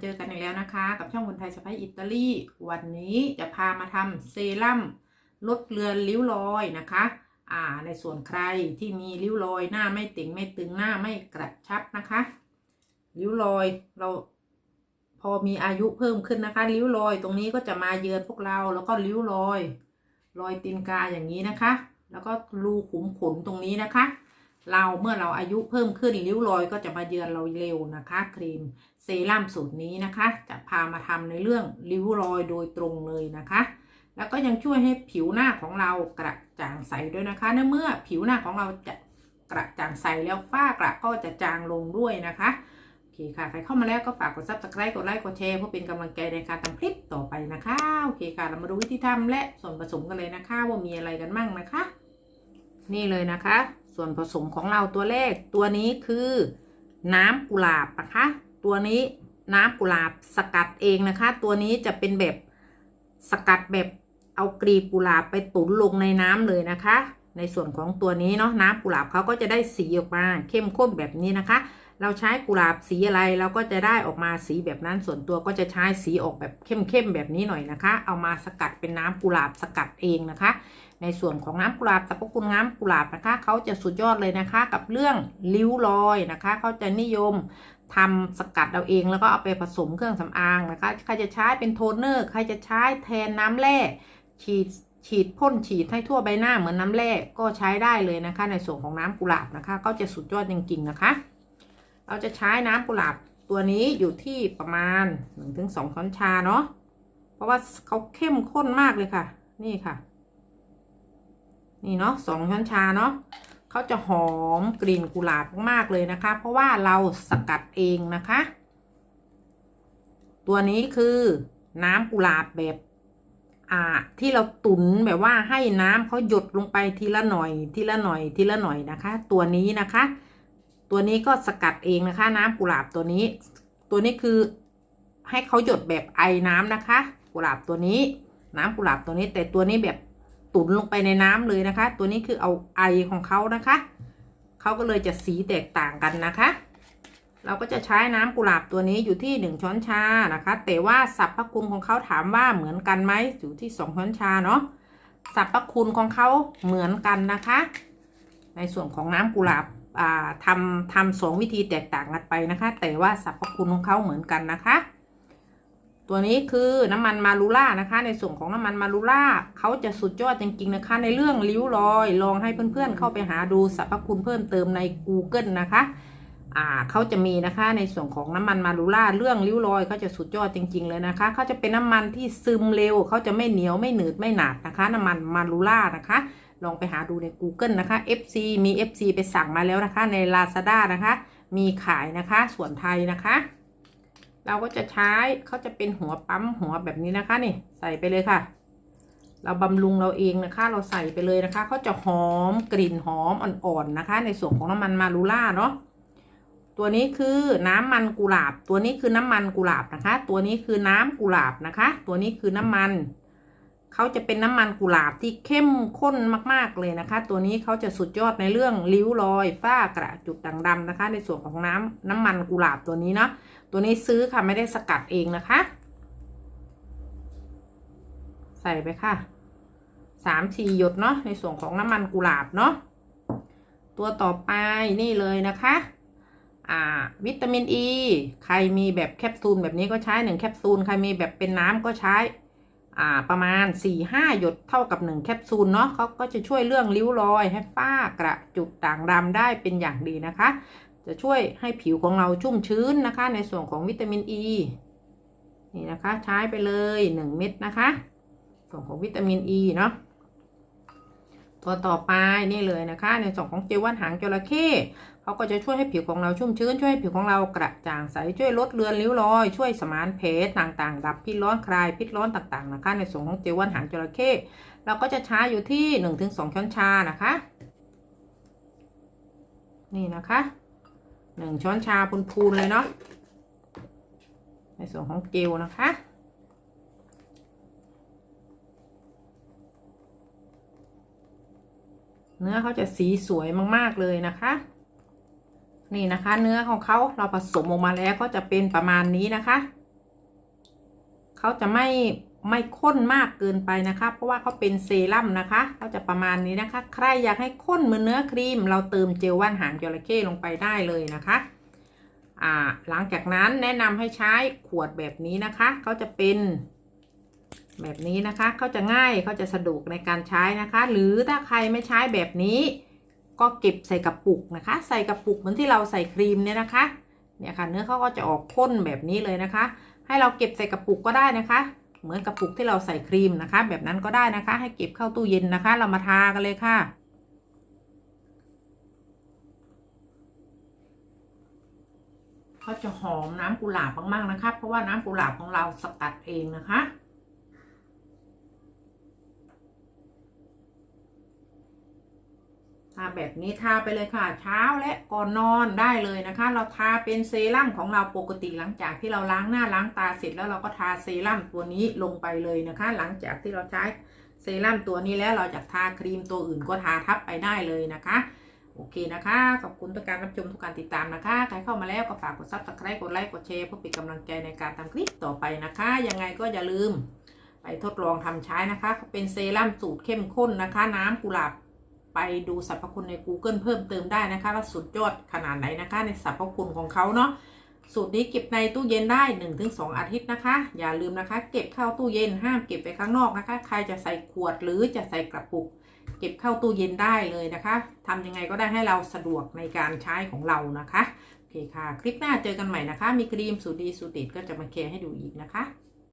เจอกันอีกแล้วนะคะ กับช่องคนไทยสไปอิตาลี วันนี้จะพามาทำเซรั่มลดเลือนริ้วรอยนะคะ อ่า ในส่วนใครที่มีริ้วรอยหน้าไม่ติ่งไม่ตึงหน้าไม่กระชับนะคะ ริ้วรอยเราพอมีอายุเพิ่มขึ้นนะคะ ริ้วรอยตรงนี้ก็จะมาเยือนพวกเราแล้วก็ริ้วรอย รอยตีนกาอย่างนี้นะคะ แล้วก็รูขุมขนตรงนี้นะคะ เราเมื่อเราอายุเพิ่มขึ้นริ้วรอยก็จะมาเยือนเราเร็วนะคะ ครีมเซรั่มสูตรนี้นะคะ จะพามาทำในเรื่องริ้วรอยโดยตรงเลยนะคะ แล้วก็ยังช่วยให้ผิวหน้าของเรากระจ่างใสด้วยนะคะในเมื่อผิวหน้าของเราจะกระจ่างใสแล้วฝ้ากระก็จะจางลงด้วยนะคะโอเคค่ะใครเข้ามาแล้วก็ฝากกดซับสไครต์กดไลค์กดแชร์เพื่อเป็นกำลังใจในการทำคลิปต่อไปนะคะโอเคค่ะเรามาดูวิธีทำและส่วนผสมกันเลยนะคะ ว่ามีอะไรกันบ้างนะคะ นี่เลยนะคะ ส่วนผสมของเราตัวแรก ตัวนี้คือ น้ำกุหลาบนะคะ ตัวนี้น้ำกุหลาบสกัดเองนะคะ ตัวนี้จะเป็นแบบสกัดแบบเอากลีบกุหลาบไปตุ๋นลงในน้ำเลยนะคะ ในส่วนของตัวนี้เนาะน้ำกุหลาบเขาก็จะได้สีออกมาเข้มข้นแบบนี้นะคะ เราใช้กุหลาบสีอะไรเราก็จะได้ออกมาสีแบบนั้นส่วนตัวก็จะใช้สีออกแบบเข้มๆแบบนี้หน่อยนะคะ เอามาสกัดเป็นน้ำกุหลาบสกัดเองนะคะ ในส่วนของน้ำกุหลาบสรรพคุณน้ำกุหลาบนะคะเขาจะสุดยอดเลยนะคะกับเรื่องริ้วรอยนะคะเขาจะนิยมทำสกัดเอาเองแล้วก็เอาไปผสมเครื่องสำอางนะคะใครจะใช้เป็นโทนเนอร์ใครจะใช้แทนน้ำแร่ฉีดฉีดพ่นฉีดให้ทั่วใบหน้าเหมือนน้ำแร่ก็ใช้ได้เลยนะคะ ในส่วนของน้ำกุหลาบนะคะก็จะสุดยอดจริงๆนะคะ เราจะใช้น้ำกุหลาบตัวนี้อยู่ที่ประมาณ 1-2ช้อนชาเนาะเพราะว่าเขาเข้มข้นมากเลยค่ะ นี่ค่ะ นี่เนาะสองช้อนชาเนาะเขาจะหอมกลิ่นกุหลาบมากเลยนะคะ เพราะว่าเราสกัดเองนะคะ ตัวนี้คือน้ำกุหลาบแบบอ่าที่เราตุนแบบว่าให้น้ำเขาหยดลงไปทีละหน่อยทีละหน่อยทีละหน่อยนะคะ ตัวนี้นะคะ ตัวนี้ก็สกัดเองนะคะ น้ำกุหลาบตัวนี้ ตัวนี้คือให้เขาหยดแบบไอน้ำนะคะ กุหลาบตัวนี้ น้ำกุหลาบตัวนี้ แต่ตัวนี้แบบ ตุ๋นลงไปในน้ำเลยนะคะ ตัวนี้คือเอาไอของเขานะคะเขาก็เลยจะสีแตกต่างกันนะคะ เราก็จะใช้น้ำกุหลาบตัวนี้อยู่ที่หนึ่งช้อนชานะคะ แต่ว่าสรรพคุณของเขาถามว่าเหมือนกันไหมอยู่ที่สองช้อนชาเนาะสรรพคุณของเขาเหมือนกันนะคะ ในส่วนของน้ำกุหลาบทำทำสองวิธีแตกต่างกันไปนะคะ แต่ว่าสรรพคุณของเขาเหมือนกันนะคะ ตัวนี้คือน้ำมันมารูล่านะคะ ในส่วนของน้ำมันมารูล่าเขาจะสุดยอดจริงๆนะคะ ในเรื่องริ้วรอยลองให้เพื่อนๆ เข้าไปหาดูสรรพคุณเพิ่มเติมใน Google นะคะอ่าเขาจะมีนะคะในส่วนของน้ำมันมารูล่าเรื่องริ้วรอยเขาจะสุดยอดจริง ๆ เลยนะคะเขาจะเป็นน้ำมันที่ซึมเร็วเขาจะไม่เหนียวไม่หนืดไม่หนาดนะคะ น้ำมันมารูล่านะคะ ลองไปหาดูใน Google นะคะ FC มี FC ไปสั่งมาแล้วนะคะ ใน Lazada นะคะ มีขายนะคะส่วนไทยนะคะ เราก็จะใช้เขาจะเป็นหัวปั๊มหัวแบบนี้นะคะนี่ใส่ไปเลยค่ะ เราบำรุงเราเองนะคะ เราใส่ไปเลยนะคะเขาจะหอมกลิ่นหอมอ่อนๆนะคะ ในส่วนของน้ำมันมารูล่าเนาะตัวนี้คือน้ำมันกุหลาบ ตัวนี้คือน้ำมันกุหลาบนะคะ ตัวนี้คือน้ำกุหลาบนะคะ ตัวนี้คือน้ำมัน เขาจะเป็นน้ำมันกุหลาบที่เข้มข้นมาก ๆ เลยนะคะ ตัวนี้เขาจะสุดยอดในเรื่องริ้วรอยฝ้ากระจุดด่างดำนะคะ ในส่วนของน้ำน้ำมันกุหลาบตัวนี้เนาะตัวนี้ซื้อค่ะไม่ได้สกัดเองนะคะ ใส่ไปค่ะสามสี่หยดเนาะในส่วนของน้ำมันกุหลาบเนาะตัวต่อไปนี่เลยนะคะอ่าวิตามินอ e, ีใครมีแบบแคปซูลแบบนี้ก็ใช้หนึ่งแคปซูล ใครมีแบบเป็นน้ำก็ใช้ อ่าประมาณสี่ห้าหยดเท่ากับหนึ่งแคปซูลเนาะเขาก็จะช่วยเรื่องริ้วรอยให้ฝ้ากระจุดด่างดำได้เป็นอย่างดีนะคะ จะช่วยให้ผิวของเราชุ่มชื้นนะคะ ในส่วนของวิตามินอ e. ีนี่นะคะใช้ไปเลยหนึ่งเม็ดนะคะ ส่วนของวิตามินอ e, ีเนาะตัวต่อไปนี่เลยนะคะ ในส่วนของเจลว่านหางจระเข้ เขาก็จะช่วยให้ผิวของเราชุ่มชื้น ช่วยให้ผิวของเรากระจ่างใส ช่วยลดเลือนริ้วรอย ช่วยสมานเพชต่างๆ ดับพิษร้อนคลายพิษร้อนต่างๆนะคะ ในส่วนของเจลว่านหางจระเข้เราก็จะใช้อยู่ที่หนึ่งถึงสองช้อนชานะคะ นี่นะคะหนึ่งช้อนชาพูนๆเลยเนาะ ในส่วนของเจลนะคะเนื้อเขาจะสีสวยมาก ๆ เลยนะคะ นี่นะคะ เนื้อของเขาเราผสมออกมาแล้วก็จะเป็นประมาณนี้นะคะเขาจะไม่ไม่ข้นมากเกินไปนะคะ เพราะว่าเขาเป็นเซรั่มนะคะเขาจะประมาณนี้นะคะ ใครอยากให้ข้นเหมือนเนื้อครีม เราเติมเจลว่านหางจระเข้ลงไปได้เลยนะคะอ่าหลังจากนั้นแนะนำให้ใช้ขวดแบบนี้นะคะเขาจะเป็นแบบนี้นะคะเขาจะง่ายเขาจะสะดวกในการใช้นะคะ หรือถ้าใครไม่ใช้แบบนี้ ก็เก็บใส่กระปุกนะคะ ใส่กระปุกเหมือนที่เราใส่ครีมเนี่ยนะคะ เนี่ยค่ะเนื้อเขาก็จะออกข้นแบบนี้เลยนะคะ ให้เราเก็บใส่กระปุกก็ได้นะคะ เหมือนกระปุกที่เราใส่ครีมนะคะ แบบนั้นก็ได้นะคะ ให้เก็บเข้าตู้เย็นนะคะ เรามาทากันเลยค่ะเขาจะหอมน้ำกุหลาบมากๆนะคะ เพราะว่าน้ำกุหลาบของเราสกัดเองนะคะ ทาแบบนี้ทาไปเลยค่ะ เช้าและก่อนนอนได้เลยนะคะ เราทาเป็นเซรั่มของเราปกติหลังจากที่เราล้างหน้าล้างตาเสร็จแล้วเราก็ทาเซรั่มตัวนี้ลงไปเลยนะคะ หลังจากที่เราใช้เซรั่มตัวนี้แล้วเราจะทาครีมตัวอื่นก็ทาทับไปได้เลยนะคะ โอเคนะคะ ขอบคุณทุกการรับชมทุกการติดตามนะคะ ใครเข้ามาแล้วก็ฝากกดซับสไครต์กดไลค์กดแชร์เพื่อเป็นกำลังใจในการทำคลิปต่อไปนะคะ ยังไงก็อย่าลืม ไปทดลองทำใช้นะคะ เป็นเซรั่มสูตรเข้มข้นนะคะ น้ำกุหลาบ ดูสรรพคุณใน Google เพิ่มเติมได้นะคะว่าสุดยอดขนาดไหนนะคะ ในสรรพคุณของเขาเนาะสูตรนี้เก็บในตู้เย็นได้ 1-2 อาทิตย์นะคะ อย่าลืมนะคะ เก็บเข้าตู้เย็นห้ามเก็บไปข้างนอกนะคะ ใครจะใส่ขวดหรือจะใส่กระปุก เก็บเข้าตู้เย็นได้เลยนะคะทำยังไงก็ได้ให้เราสะดวกในการใช้ของเรานะคะโอเคค่ะ คลิปหน้าเจอกันใหม่นะคะ มีครีมสูตรดีสูตรเด็ดก็จะมาแชร์ให้ดูอีกนะคะ